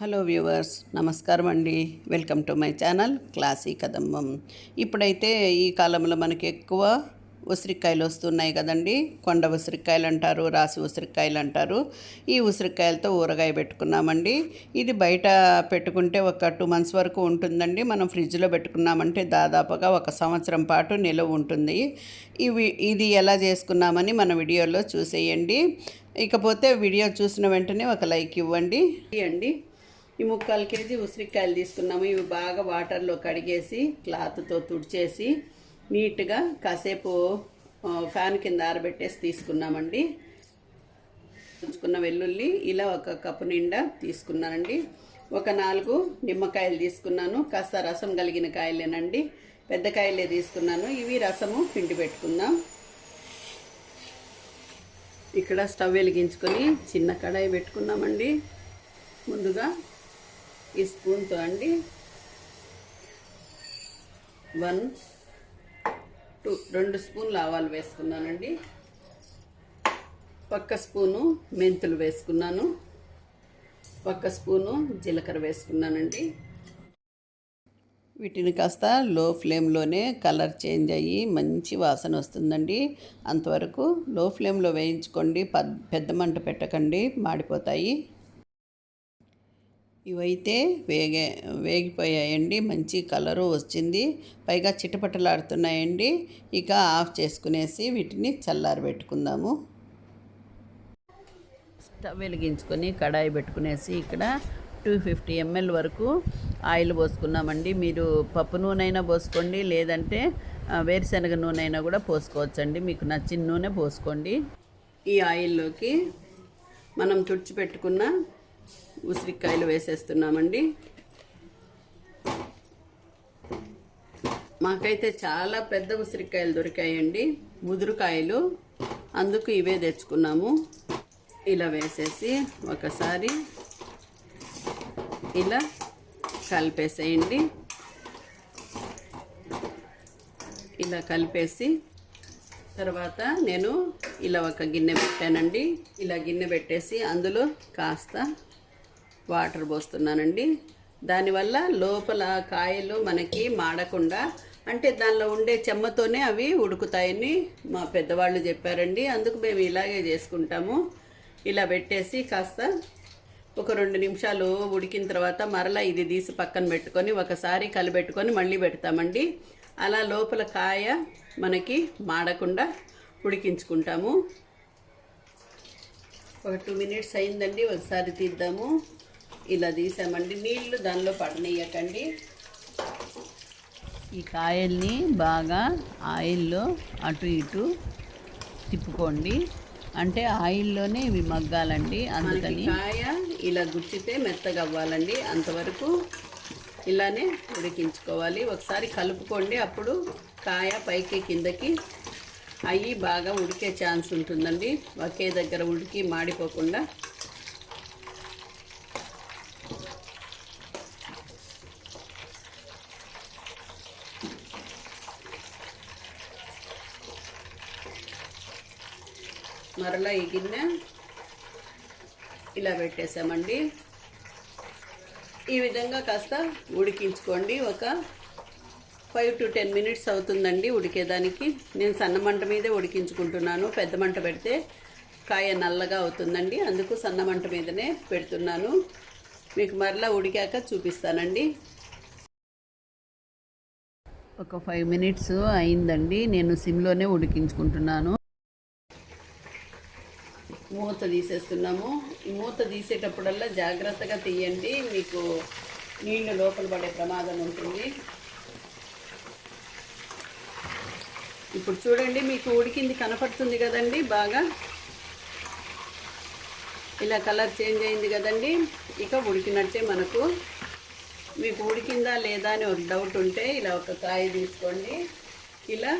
Hello viewers నమస్కారం అండి. Welcome to my channel classy Kadambam. ఇప్పుడైతే ఈ కాలంలో మనకి ఎక్కువ ఉసిరికాయలు వస్తున్నాయి కదండి. కొండ ఉసిరికాయలు అంటారు రాసి ఉసిరికాయలు అంటారు. ఈ ఉసిరికాయలతో ఊరగాయ పెట్టుకున్నామండి. ఇది బయట పెట్టుకుంటే ఒక టూ మంత్స్ వరకు ఉంటుందండి. మనం ఫ్రిడ్జ్లో పెట్టుకున్నామంటే దాదాపుగా ఒక సంవత్సరం పాటు నిలవ ఉంటుంది. ఇవి ఇది ఎలా చేసుకున్నామని మన వీడియోలో చూసేయండి. ఇకపోతే వీడియో చూసిన వెంటనే ఒక లైక్ ఇవ్వండి. అండి ఈ ముక్కాలు కేజీ ఉసిరికాయలు తీసుకున్నాము. ఇవి బాగా వాటర్లో కడిగేసి క్లాత్తో తుడిచేసి నీట్గా కాసేపు ఫ్యాన్ కింద ఆరబెట్టేసి తీసుకున్నామండి. ఉంచుకున్న వెల్లుల్లి ఇలా ఒక కప్పు నిండా తీసుకున్నానండి. ఒక నాలుగు నిమ్మకాయలు తీసుకున్నాను. కాస్త రసం కలిగిన కాయలేనండి. పెద్ద కాయలే తీసుకున్నాను. ఇవి రసము పిండి పెట్టుకుందాం. ఇక్కడ స్టవ్ వెలిగించుకొని చిన్న కడాయి పెట్టుకున్నామండి. ముందుగా ఈ స్పూన్తో అండి. వన్ టూ రెండు స్పూన్లు ఆవాలు వేసుకున్నానండి. పక్క స్పూను మెంతులు వేసుకున్నాను. పక్క స్పూను జీలకర్ర వేసుకున్నానండి. వీటిని కాస్త లో ఫ్లేమ్లోనే కలర్ చేంజ్ అయ్యి మంచి వాసన వస్తుందండి. అంతవరకు లో ఫ్లేమ్లో వేయించుకోండి. పద్ పెద్ద మంట పెట్టకండి. మాడిపోతాయి. ఇవైతే వేగే వేగిపోయాయండి. మంచి కలరు వచ్చింది. పైగా చిటపటలాడుతున్నాయండి. ఇక ఆఫ్ చేసుకునేసి వీటిని చల్లారి పెట్టుకుందాము. స్టవ్ వెలిగించుకొని కడాయి పెట్టుకునేసి ఇక్కడ టూ ఫిఫ్టీ ఎంఎల్ వరకు ఆయిల్ పోసుకున్నామండి. మీరు పప్పు నూనె అయినా పోసుకోండి. లేదంటే వేరుశనగ నూనె అయినా కూడా పోసుకోవచ్చండి. మీకు నచ్చిన నూనె పోసుకోండి. ఈ ఆయిల్లోకి మనం తుడిచిపెట్టుకున్న ఉసిరికాయలు వేసేస్తున్నామండి. మాకైతే చాలా పెద్ద ఉసిరికాయలు దొరికాయండి. ముదురుకాయలు. అందుకు ఇవే తెచ్చుకున్నాము. ఇలా వేసేసి ఒకసారి ఇలా కలిపేసేయండి. ఇలా కలిపేసి తర్వాత నేను ఇలా ఒక గిన్నె పెట్టానండి. ఇలా గిన్నె పెట్టేసి అందులో కాస్త వాటర్ పోస్తున్నానండి. దానివల్ల లోపల కాయలు మనకి మాడకుండా అంటే దానిలో ఉండే చెమ్మతోనే అవి ఉడుకుతాయని మా పెద్దవాళ్ళు చెప్పారండి. అందుకు మేము ఇలాగే చేసుకుంటాము. ఇలా పెట్టేసి కాస్త ఒక రెండు నిమిషాలు ఉడికిన తర్వాత మరలా ఇది తీసి పక్కన పెట్టుకొని ఒకసారి కలిపెట్టుకొని మళ్ళీ పెడతామండి. అలా లోపల కాయ మనకి మాడకుండా ఉడికించుకుంటాము. ఒక టూ మినిట్స్ అయిందండి ఒకసారి తీద్దాము. ఇలా తీసామండి. నీళ్ళు దానిలో పడనీయకండి. ఈ కాయల్ని బాగా ఆయిల్లో అటు ఇటు తిప్పుకోండి. అంటే ఆయిల్లోనే ఇవి మగ్గాలండి అందుకని. కాయ ఇలా గుచ్చితే మెత్తగా అవ్వాలండి. అంతవరకు ఇలానే ఉడికించుకోవాలి. ఒకసారి కలుపుకోండి. అప్పుడు కాయ పైకి కిందకి అయ్యి బాగా ఉడికే ఛాన్స్ ఉంటుందండి. ఒకే దగ్గర ఉడికి మాడిపోకుండా మరలా ఈ గిన్నె ఇలా పెట్టేసామండి. ఈ విధంగా కాస్త ఉడికించుకోండి. ఒక ఫైవ్ టు టెన్ మినిట్స్ అవుతుందండి ఉడికేదానికి. నేను సన్న మంట మీదే ఉడికించుకుంటున్నాను. పెద్ద మంట పెడితే కాయ నల్లగా అవుతుందండి. అందుకు సన్న మంట మీదనే పెడుతున్నాను. మీకు మరలా ఉడికాక చూపిస్తానండి. ఒక ఫైవ్ మినిట్స్ అయిందండి. నేను సిమ్లోనే ఉడికించుకుంటున్నాను. మూత తీసేస్తున్నాము. ఈ మూత తీసేటప్పుడల్లా జాగ్రత్తగా తీయండి. మీకు నీళ్ళు లోపల పడే ప్రమాదం ఉంటుంది. ఇప్పుడు చూడండి మీకు ఉడికింది కనపడుతుంది కదండి బాగా. ఇలా కలర్ చేంజ్ అయింది కదండి. ఇక ఉడికినట్టే మనకు. మీకు ఉడికిందా లేదా అని ఒక డౌట్ ఉంటే ఇలా ఒక కాయ తీసుకోండి. ఇలా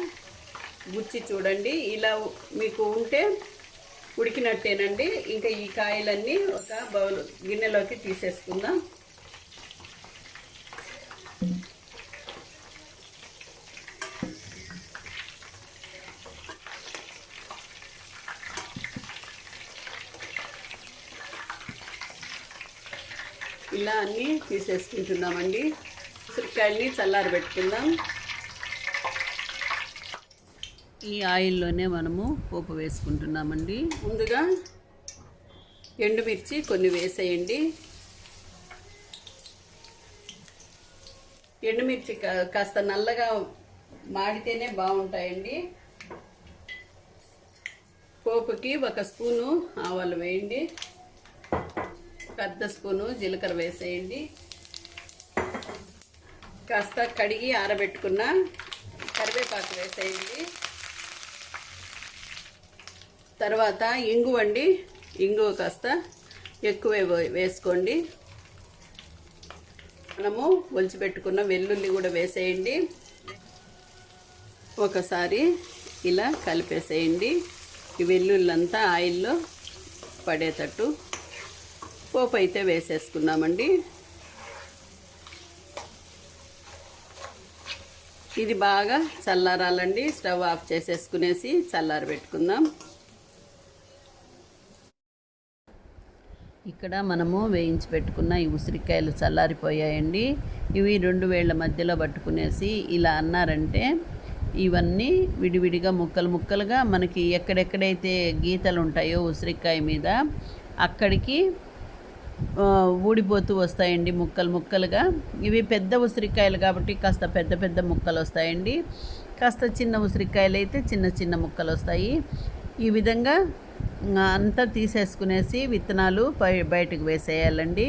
గుచ్చి చూడండి. ఇలా మీకు ఉంటే ఉడికినట్టేనండి. ఇంకా ఈ కాయలన్నీ ఒక బౌల్ గిన్నెలోకి తీసేసుకుందాం. ఇలా అన్నీ తీసేసుకుంటున్నామండి. ఉసిరికాయల్ని చల్లారి పెట్టుకుందాం ఈ ఆయిల్లోనే మనము పోపు వేసుకుంటున్నామండి. ముందుగా ఎండుమిర్చి కొన్ని వేసేయండి. ఎండుమిర్చి కా- కాస్త నల్లగా మాడితేనే బాగుంటాయండి. పోపుకి ఒక స్పూను ఆవాలు వేయండి. పెద్ద స్పూను జీలకర్ర వేసేయండి. కాస్త కడిగి ఆరబెట్టుకున్న కరివేపాకు వేసేయండి. తర్వాత ఇంగు అండి ఇంగువ కాస్త ఎక్కువే వే- వేసుకోండి. మనము ఒలిచిపెట్టుకున్న వెల్లుల్లి కూడా వేసేయండి. ఒకసారి ఇలా కలిపేసేయండి. ఈ వెల్లుల్లంతా ఆయిల్లో పడేటట్టు పోపు అయితే వేసేసుకున్నామండి ఇది బాగా చల్లారాలండి. స్టవ్ ఆఫ్ చేసేసుకునేసి చల్లారి ఇక్కడ మనము వేయించి పెట్టుకున్న ఈ ఉసిరికాయలు చల్లారిపోయాయండి. ఇవి రెండు వేళ్ళ మధ్యలో పట్టుకునేసి ఇలా అన్నారంటే ఇవన్నీ విడివిడిగా ముక్కలు ముక్కలుగా మనకి ఎక్కడెక్కడైతే గీతలు ఉంటాయో ఉసిరికాయ మీద అక్కడికి ఊడిపోతూ వస్తాయండి ముక్కలు ముక్కలుగా. ఇవి పెద్ద ఉసిరికాయలు కాబట్టి కాస్త పెద్ద పెద్ద ముక్కలు వస్తాయండి. కాస్త చిన్న ఉసిరికాయలు అయితే చిన్న చిన్న ముక్కలు వస్తాయి. ఈ విధంగా అంతా తీసేసుకునేసి విత్తనాలు బయటకు వేసేయాలండి.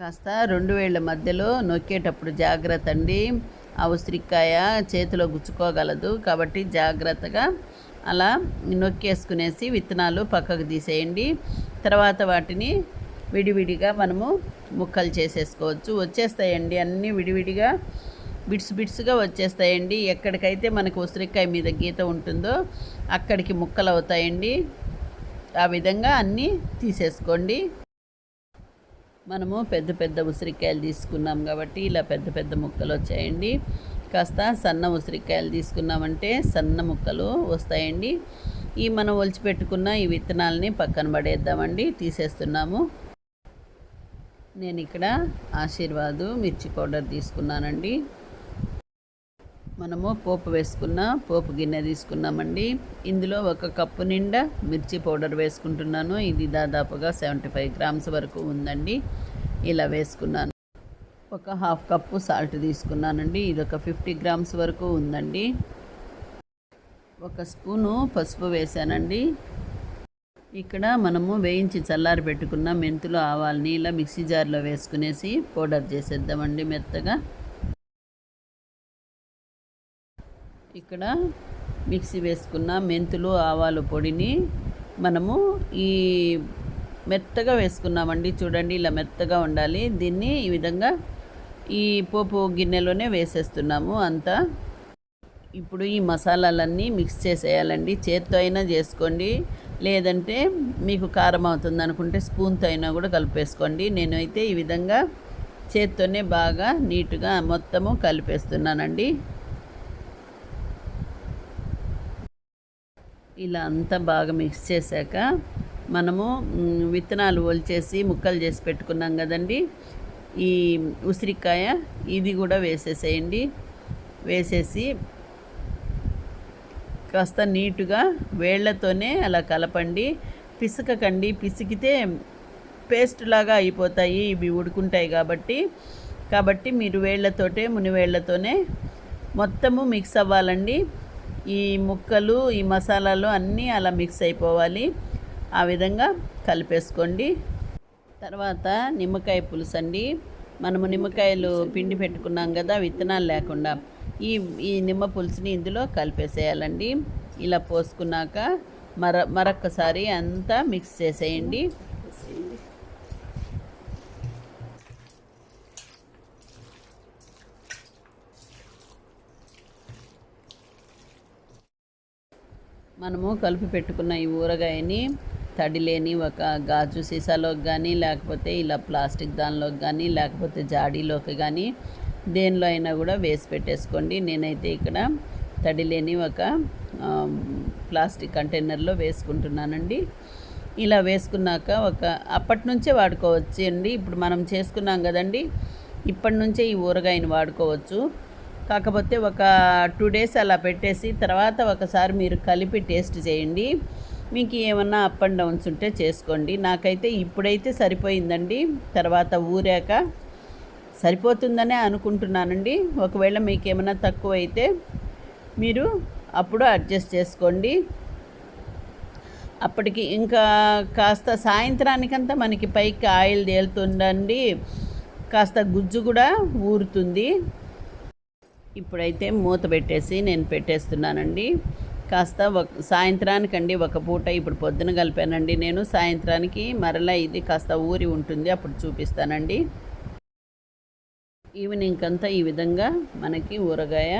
కాస్త రెండు వేళ్ళ మధ్యలో నొక్కేటప్పుడు జాగ్రత్త అండి. ఆ ఉసిరికాయ చేతిలో గుచ్చుకోగలదు కాబట్టి జాగ్రత్తగా అలా నొక్కేసుకునేసి విత్తనాలు పక్కకు తీసేయండి. తర్వాత వాటిని విడివిడిగా మనము ముక్కలు చేసేసుకోవచ్చు. వచ్చేస్తాయండి అన్నీ విడివిడిగా. బిట్స్ బిట్స్గా వచ్చేస్తాయండి. ఎక్కడికైతే మనకు ఉసిరికాయ మీద గీత ఉంటుందో అక్కడికి ముక్కలు అవుతాయండి. ఆ విధంగా అన్నీ తీసేసుకోండి. మనము పెద్ద పెద్ద ఉసిరికాయలు తీసుకున్నాం కాబట్టి ఇలా పెద్ద పెద్ద ముక్కలు వచ్చాయండి. కాస్త సన్న ఉసిరికాయలు తీసుకున్నామంటే సన్న ముక్కలు వస్తాయండి. ఈ మనం ఒలిచిపెట్టుకున్న ఈ విత్తనాలని పక్కన పడేద్దామండి. తీసేస్తున్నాము. నేను ఇక్కడ ఆశీర్వాదు మిర్చి పౌడర్ తీసుకున్నానండి. మనము పోపు వేసుకున్న పోపు గిన్నె తీసుకున్నామండి. ఇందులో ఒక కప్పు నిండా మిర్చి పౌడర్ వేసుకుంటున్నాను. ఇది దాదాపుగా సెవెంటీ ఫైవ్ గ్రామ్స్ వరకు ఉందండి. ఇలా వేసుకున్నాను. ఒక హాఫ్ కప్పు సాల్ట్ తీసుకున్నానండి. ఇది ఒక ఫిఫ్టీ గ్రామ్స్ వరకు ఉందండి. ఒక స్పూను పసుపు వేసానండి ఇక్కడ మనము వేయించి చల్లారి పెట్టుకున్న మెంతులు ఆవాలని ఇలా మిక్సీ జార్లో వేసుకునేసి పౌడర్ చేసేద్దామండి మెత్తగా. ఇక్కడ మిక్సీ వేసుకున్న మెంతులు ఆవాలు పొడిని మనము ఈ మెత్తగా వేసుకున్నామండి. చూడండి ఇలా మెత్తగా ఉండాలి. దీన్ని ఈ విధంగా ఈ పోపు గిన్నెలోనే వేసేస్తున్నాము అంతా. ఇప్పుడు ఈ మసాలాలన్నీ మిక్స్ చేసేయాలండి. చేత్తో అయినా చేసుకోండి. లేదంటే మీకు కారం అవుతుంది అనుకుంటే స్పూన్తో అయినా కూడా కలిపేసుకోండి. నేనైతే ఈ విధంగా చేత్తోనే బాగా నీట్గా మొత్తము కలిపేస్తున్నానండి. ఇలా అంతా బాగా మిక్స్ చేశాక మనము విత్తనాలు ఒలిచేసి ముక్కలు చేసి పెట్టుకున్నాం కదండి. ఈ ఉసిరికాయ ఇది కూడా వేసేసేయండి. వేసేసి కాస్త నీటుగా వేళ్ళతోనే అలా కలపండి. పిసకకండి. పిసికితే పేస్ట్ లాగా అయిపోతాయి. ఇవి ఉడుకుంటాయి కాబట్టి. కాబట్టి మీరు వేళ్ళతోటే మునివేళ్ళతోనే మొత్తము మిక్స్ అవ్వాలండి. ఈ ముక్కలు ఈ మసాలాలు అన్నీ అలా మిక్స్ అయిపోవాలి. ఆ విధంగా కలిపేసుకోండి. తర్వాత నిమ్మకాయ పులుసు అండి. మనము నిమ్మకాయలు పిండి పెట్టుకున్నాం కదా విత్తనాలు లేకుండా. ఈ ఈ నిమ్మ పులుసుని ఇందులో కలిపేసేయాలండి. ఇలా పోసుకున్నాక మర మరొక్కసారి అంతా మిక్స్ చేసేయండి. మనము కలిపి పెట్టుకున్న ఈ ఊరగాయని తడి లేని ఒక గాజు సీసాలోకి కానీ లేకపోతే ఇలా ప్లాస్టిక్ దానిలోకి కానీ లేకపోతే జాడీలోకి కానీ దేనిలో అయినా కూడా వేసి పెట్టేసుకోండి. నేనైతే ఇక్కడ తడి లేని ఒక ప్లాస్టిక్ కంటైనర్లో వేసుకుంటున్నానండి. ఇలా వేసుకున్నాక ఒక అప్పటి నుంచే వాడుకోవచ్చు అండి ఇప్పుడు మనం చేసుకున్నాం కదండి ఇప్పటి నుంచే ఈ ఊరగాయని వాడుకోవచ్చు. కాకపోతే ఒక టూ డేస్ అలా పెట్టేసి తర్వాత ఒకసారి మీరు కలిపి టేస్ట్ చేయండి. మీకు ఏమన్నా అప్ అండ్ డౌన్స్ ఉంటే చేసుకోండి. నాకైతే ఇప్పుడైతే సరిపోయిందండి. తర్వాత ఊరాక సరిపోతుందనే అనుకుంటున్నానండి. ఒకవేళ మీకు ఏమైనా తక్కువ అయితే మీరు అప్పుడు అడ్జస్ట్ చేసుకోండి. అప్పటికి ఇంకా కాస్త సాయంత్రానికంతా మనకి పైకి ఆయిల్ తేలుతుందండి. కాస్త గుజ్జు కూడా ఊరుతుంది. ఇప్పుడైతే మూత పెట్టేసి నేను పెట్టేస్తున్నానండి. కాస్త ఒక సాయంత్రానికండి ఒక పూట ఇప్పుడు పొద్దున కలిపానండి. నేను సాయంత్రానికి మరలా ఇది కాస్త ఊరి ఉంటుంది అప్పుడు చూపిస్తానండి. ఈవినింగ్ అంతా ఈ విధంగా మనకి ఊరగాయ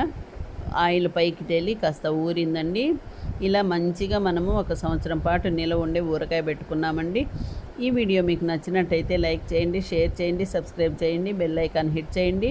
ఆయిల్ పైకి తేలి కాస్త ఊరిందండి. ఇలా మంచిగా మనము ఒక సంవత్సరం పాటు నిలవ ఉండే ఊరగాయ పెట్టుకున్నామండి. ఈ వీడియో మీకు నచ్చినట్టయితే లైక్ చేయండి షేర్ చేయండి సబ్స్క్రైబ్ చేయండి బెల్ ఐకాన్ హిట్ చేయండి.